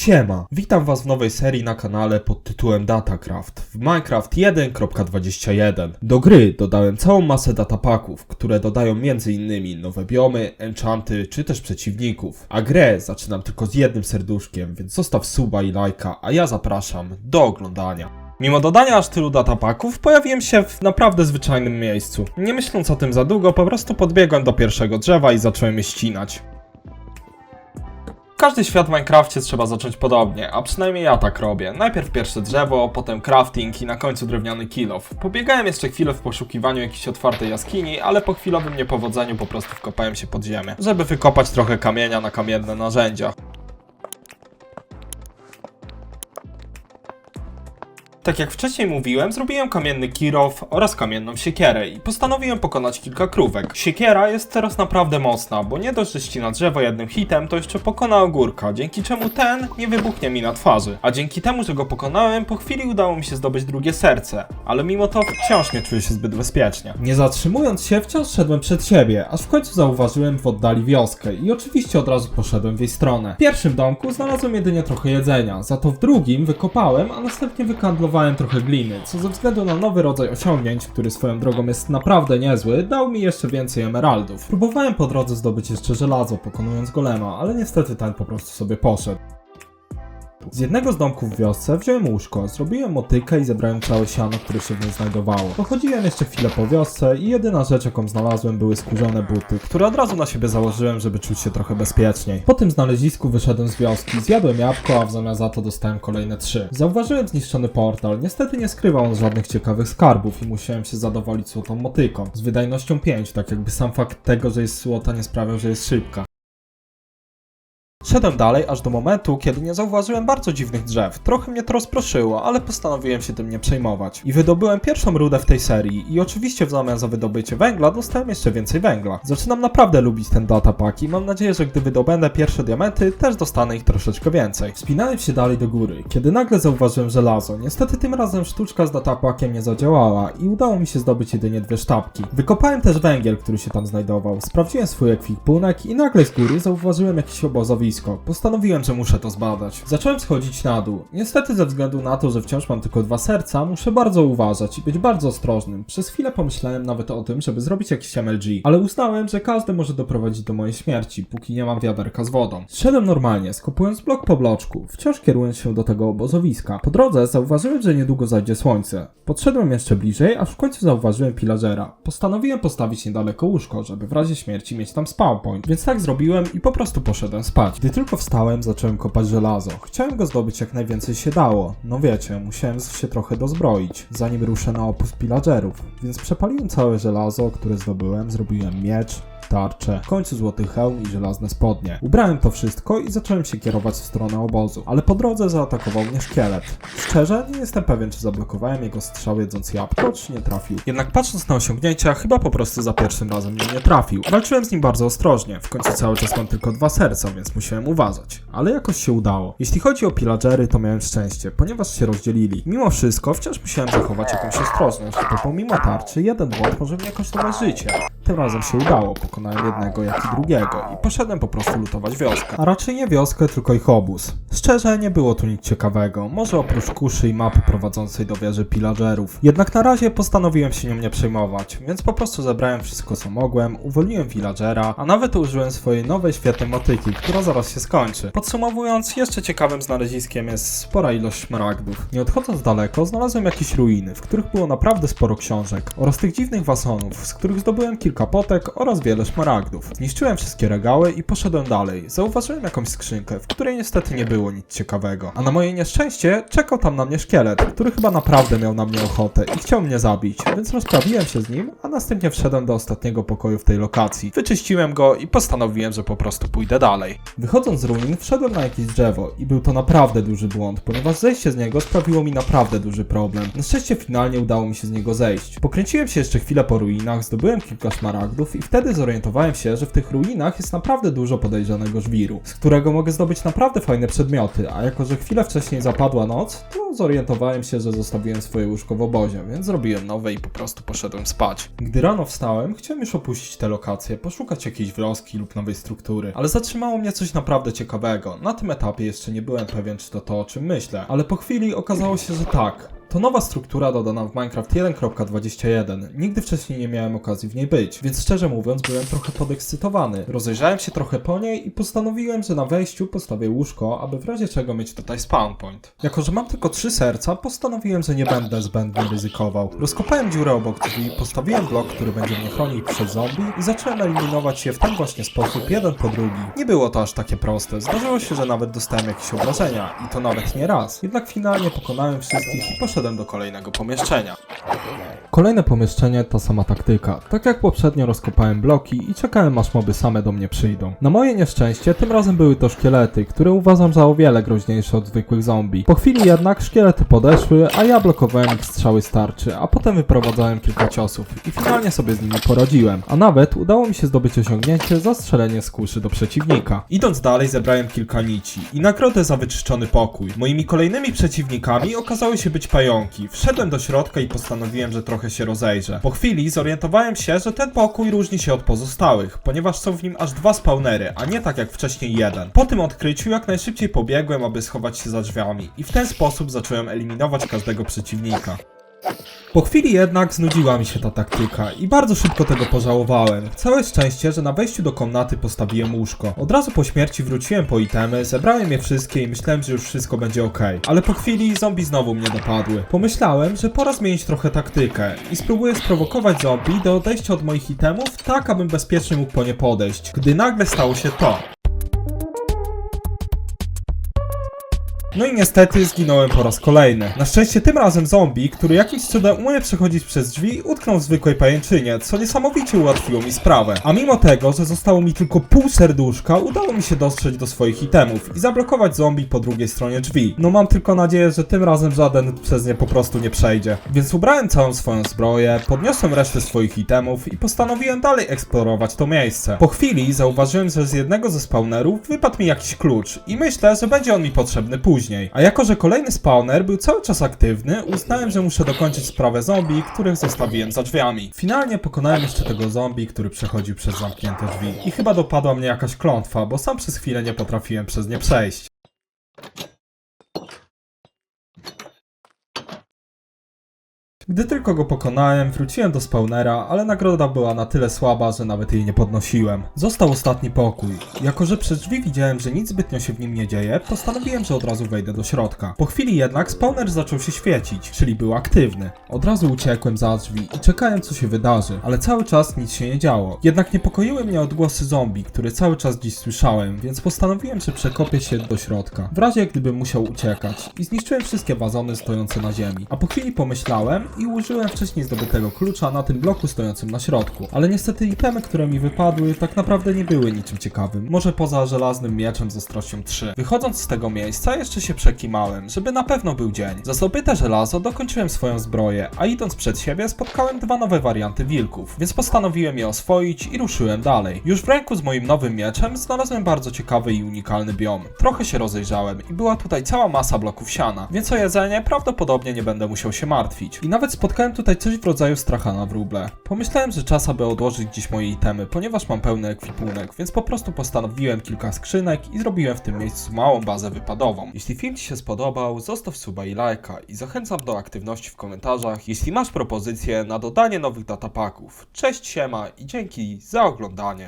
Siema, witam was w nowej serii na kanale pod tytułem Datacraft w Minecraft 1.21. Do gry dodałem całą masę datapaków, które dodają m.in. nowe biomy, enchanty czy też przeciwników. A grę zaczynam tylko z jednym serduszkiem, więc zostaw suba i lajka, a ja zapraszam do oglądania. Mimo dodania aż tylu datapaków, pojawiłem się w naprawdę zwyczajnym miejscu. Nie myśląc o tym za długo, po prostu podbiegłem do pierwszego drzewa i zacząłem je ścinać. Każdy świat w Minecrafcie trzeba zacząć podobnie, a przynajmniej ja tak robię. Najpierw pierwsze drzewo, potem crafting i na końcu drewniany kilof. Pobiegałem jeszcze chwilę w poszukiwaniu jakiejś otwartej jaskini, ale po chwilowym niepowodzeniu po prostu wkopałem się pod ziemię, żeby wykopać trochę kamienia na kamienne narzędzia. Tak jak wcześniej mówiłem, zrobiłem kamienny kirow oraz kamienną siekierę i postanowiłem pokonać kilka krówek. Siekiera jest teraz naprawdę mocna, bo nie dość, że ścina drzewo jednym hitem, to jeszcze pokona ogórka, dzięki czemu ten nie wybuchnie mi na twarzy. A dzięki temu, że go pokonałem, po chwili udało mi się zdobyć drugie serce, ale mimo to wciąż nie czuję się zbyt bezpiecznie. Nie zatrzymując się, wciąż szedłem przed siebie, aż w końcu zauważyłem w oddali wioskę i oczywiście od razu poszedłem w jej stronę. W pierwszym domku znalazłem jedynie trochę jedzenia, za to w drugim wykopałem, a następnie wykandlowałem trochę gliny, co ze względu na nowy rodzaj osiągnięć, który swoją drogą jest naprawdę niezły, dał mi jeszcze więcej emeraldów. Próbowałem po drodze zdobyć jeszcze żelazo, pokonując golema, ale niestety ten po prostu sobie poszedł. Z jednego z domków w wiosce wziąłem łóżko, zrobiłem motykę i zebrałem całe siano, które się w niej znajdowało. Pochodziłem jeszcze chwilę po wiosce i jedyna rzecz, jaką znalazłem, były skórzane buty, które od razu na siebie założyłem, żeby czuć się trochę bezpieczniej. Po tym znalezisku wyszedłem z wioski, zjadłem jabłko, a w zamian za to dostałem kolejne trzy. Zauważyłem zniszczony portal, niestety nie skrywał on żadnych ciekawych skarbów i musiałem się zadowolić złotą motyką. Z wydajnością 5, tak jakby sam fakt tego, że jest złota nie sprawiał, że jest szybka. Szedłem dalej, aż do momentu, kiedy nie zauważyłem bardzo dziwnych drzew. Trochę mnie to rozproszyło, ale postanowiłem się tym nie przejmować. I wydobyłem pierwszą rudę w tej serii i oczywiście w zamian za wydobycie węgla dostałem jeszcze więcej węgla. Zaczynam naprawdę lubić ten datapack i mam nadzieję, że gdy wydobędę pierwsze diamenty, też dostanę ich troszeczkę więcej. Wspinałem się dalej do góry, kiedy nagle zauważyłem żelazo. Niestety tym razem sztuczka z datapackiem nie zadziałała i udało mi się zdobyć jedynie dwie sztabki. Wykopałem też węgiel, który się tam znajdował. Sprawdziłem swój ekwipunek i nagle z góry zauważyłem jakieś obozowisko. Postanowiłem, że muszę to zbadać. Zacząłem schodzić na dół. Niestety ze względu na to, że wciąż mam tylko dwa serca, muszę bardzo uważać i być bardzo ostrożnym. Przez chwilę pomyślałem nawet o tym, żeby zrobić jakiś MLG, ale uznałem, że każdy może doprowadzić do mojej śmierci, póki nie mam wiaderka z wodą. Szedłem normalnie, skopując blok po bloczku, wciąż kierując się do tego obozowiska. Po drodze zauważyłem, że niedługo zajdzie słońce. Podszedłem jeszcze bliżej, aż w końcu zauważyłem pillagera. Postanowiłem postawić niedaleko łóżko, żeby w razie śmierci mieć tam spawn point, więc tak zrobiłem i po prostu poszedłem spać. Gdy tylko wstałem, zacząłem kopać żelazo. Chciałem go zdobyć jak najwięcej się dało. No wiecie, musiałem się trochę dozbroić, zanim ruszę na opus pillagerów. Więc przepaliłem całe żelazo, które zdobyłem, zrobiłem miecz, tarczę, w końcu złoty hełm i żelazne spodnie. Ubrałem to wszystko i zacząłem się kierować w stronę obozu, ale po drodze zaatakował mnie szkielet. Szczerze, nie jestem pewien, czy zablokowałem jego strzał jedząc jabłko, czy nie trafił. Jednak patrząc na osiągnięcia, chyba po prostu za pierwszym razem mnie nie trafił. Walczyłem z nim bardzo ostrożnie, w końcu cały czas mam tylko dwa serca, więc musiałem uważać. Ale jakoś się udało. Jeśli chodzi o pillagery, to miałem szczęście, ponieważ się rozdzielili. Mimo wszystko, wciąż musiałem zachować jakąś ostrożność, bo pomimo tarczy, jeden błąd może jakoś dawać życie. Tym razem się udało, pokonałem jednego jak i drugiego i poszedłem po prostu lutować wioskę. A raczej nie wioskę, tylko ich obóz. Szczerze, nie było tu nic ciekawego, może oprócz kuszy i mapy prowadzącej do wieży pillagerów. Jednak na razie postanowiłem się nią nie przejmować, więc po prostu zebrałem wszystko co mogłem, uwolniłem villagera, a nawet użyłem swojej nowej świetnej motyki, która zaraz się skończy. Podsumowując, jeszcze ciekawym znaleziskiem jest spora ilość szmaragdów. Nie odchodząc daleko, znalazłem jakieś ruiny, w których było naprawdę sporo książek oraz tych dziwnych wasonów, z których zdobyłem kilka potek oraz wiele szmaragdów. Zniszczyłem wszystkie regały i poszedłem dalej. Zauważyłem jakąś skrzynkę, w której niestety nie było nic ciekawego. A na moje nieszczęście czekał tam na mnie szkielet, który chyba naprawdę miał na mnie ochotę i chciał mnie zabić, więc rozprawiłem się z nim, a następnie wszedłem do ostatniego pokoju w tej lokacji. Wyczyściłem go i postanowiłem, że po prostu pójdę dalej. Wychodząc z ruin, wszedłem na jakieś drzewo i był to naprawdę duży błąd, ponieważ zejście z niego sprawiło mi naprawdę duży problem. Na szczęście finalnie udało mi się z niego zejść. Pokręciłem się jeszcze chwilę po ruinach, zdobyłem kilka szmaragdów i wtedy zorientowałem się, że w tych ruinach jest naprawdę dużo podejrzanego żwiru, z którego mogę zdobyć naprawdę fajne przedmioty, a jako że chwilę wcześniej zapadła noc, to zorientowałem się, że zostawiłem swoje łóżko w obozie, więc zrobiłem nowe i po prostu poszedłem spać. Gdy rano wstałem, chciałem już opuścić tę lokację, poszukać jakiejś wioski lub nowej struktury, ale zatrzymało mnie coś naprawdę ciekawego. Na tym etapie jeszcze nie byłem pewien, czy to to, o czym myślę, ale po chwili okazało się, że tak. To nowa struktura dodana w Minecraft 1.21. Nigdy wcześniej nie miałem okazji w niej być, więc szczerze mówiąc byłem trochę podekscytowany. Rozejrzałem się trochę po niej i postanowiłem, że na wejściu postawię łóżko, aby w razie czego mieć tutaj spawn point. Jako, że mam tylko trzy serca, postanowiłem, że nie będę zbędnie ryzykował. Rozkopałem dziurę obok drzwi, postawiłem blok, który będzie mnie chronił przed zombie i zacząłem eliminować je w ten właśnie sposób, jeden po drugi. Nie było to aż takie proste. Zdarzyło się, że nawet dostałem jakieś obrażenia i to nawet nie raz. Jednak finalnie pokonałem wszystkich i poszedłem do kolejnego pomieszczenia. Kolejne pomieszczenie ta sama taktyka. Tak jak poprzednio rozkopałem bloki i czekałem aż moby same do mnie przyjdą. Na moje nieszczęście tym razem były to szkielety, które uważam za o wiele groźniejsze od zwykłych zombie. Po chwili jednak szkielety podeszły, a ja blokowałem ich strzały starczy, a potem wyprowadzałem kilka ciosów i finalnie sobie z nimi poradziłem. A nawet udało mi się zdobyć osiągnięcie za strzelenie z kuszy do przeciwnika. Idąc dalej zebrałem kilka nici i nagrodę za wyczyszczony pokój. Moimi kolejnymi przeciwnikami okazały się być pająki. Wszedłem do środka i postanowiłem, że trochę się rozejrzę. Po chwili zorientowałem się, że ten pokój różni się od pozostałych, ponieważ są w nim aż dwa spawnery, a nie tak jak wcześniej jeden. Po tym odkryciu jak najszybciej pobiegłem, aby schować się za drzwiami i w ten sposób zacząłem eliminować każdego przeciwnika. Po chwili jednak znudziła mi się ta taktyka i bardzo szybko tego pożałowałem. Całe szczęście, że na wejściu do komnaty postawiłem łóżko. Od razu po śmierci wróciłem po itemy, zebrałem je wszystkie i myślałem, że już wszystko będzie ok. Ale po chwili zombie znowu mnie dopadły. Pomyślałem, że pora zmienić trochę taktykę i spróbuję sprowokować zombie do odejścia od moich itemów tak, abym bezpiecznie mógł po nie podejść. Gdy nagle stało się to. No i niestety zginąłem po raz kolejny. Na szczęście tym razem zombie, który jakimś cudem umie przechodzić przez drzwi, utknął w zwykłej pajęczynie, co niesamowicie ułatwiło mi sprawę. A mimo tego, że zostało mi tylko pół serduszka, udało mi się dostrzeć do swoich itemów i zablokować zombie po drugiej stronie drzwi. No mam tylko nadzieję, że tym razem żaden przez nie po prostu nie przejdzie. Więc ubrałem całą swoją zbroję, podniosłem resztę swoich itemów i postanowiłem dalej eksplorować to miejsce. Po chwili zauważyłem, że z jednego ze spawnerów wypadł mi jakiś klucz i myślę, że będzie on mi potrzebny później. A jako, że kolejny spawner był cały czas aktywny, uznałem, że muszę dokończyć sprawę zombie, których zostawiłem za drzwiami. Finalnie pokonałem jeszcze tego zombie, który przechodził przez zamknięte drzwi. I chyba dopadła mnie jakaś klątwa, bo sam przez chwilę nie potrafiłem przez nie przejść. Gdy tylko go pokonałem, wróciłem do spawnera, ale nagroda była na tyle słaba, że nawet jej nie podnosiłem. Został ostatni pokój. Jako, że przez drzwi widziałem, że nic zbytnio się w nim nie dzieje, postanowiłem, że od razu wejdę do środka. Po chwili jednak spawner zaczął się świecić, czyli był aktywny. Od razu uciekłem za drzwi i czekałem, co się wydarzy, ale cały czas nic się nie działo. Jednak niepokoiły mnie odgłosy zombie, które cały czas dziś słyszałem, więc postanowiłem, że przekopię się do środka, w razie gdybym musiał uciekać. I zniszczyłem wszystkie wazony stojące na ziemi. A po chwili pomyślałem i użyłem wcześniej zdobytego klucza na tym bloku stojącym na środku. Ale niestety itemy, które mi wypadły, tak naprawdę nie były niczym ciekawym. Może poza żelaznym mieczem z ostrością 3. Wychodząc z tego miejsca, jeszcze się przekimałem, żeby na pewno był dzień. Za zdobyte żelazo dokończyłem swoją zbroję, a idąc przed siebie spotkałem dwa nowe warianty wilków, więc postanowiłem je oswoić i ruszyłem dalej. Już w ręku z moim nowym mieczem znalazłem bardzo ciekawy i unikalny biom. Trochę się rozejrzałem i była tutaj cała masa bloków siana, więc o jedzenie prawdopodobnie nie będę musiał się martwić. I nawet spotkałem tutaj coś w rodzaju stracha na wróble. Pomyślałem, że czas aby odłożyć dziś moje itemy, ponieważ mam pełny ekwipunek, więc po prostu postanowiłem kilka skrzynek i zrobiłem w tym miejscu małą bazę wypadową. Jeśli film Ci się spodobał, zostaw suba i lajka i zachęcam do aktywności w komentarzach, jeśli masz propozycje na dodanie nowych datapaków. Cześć, siema i dzięki za oglądanie.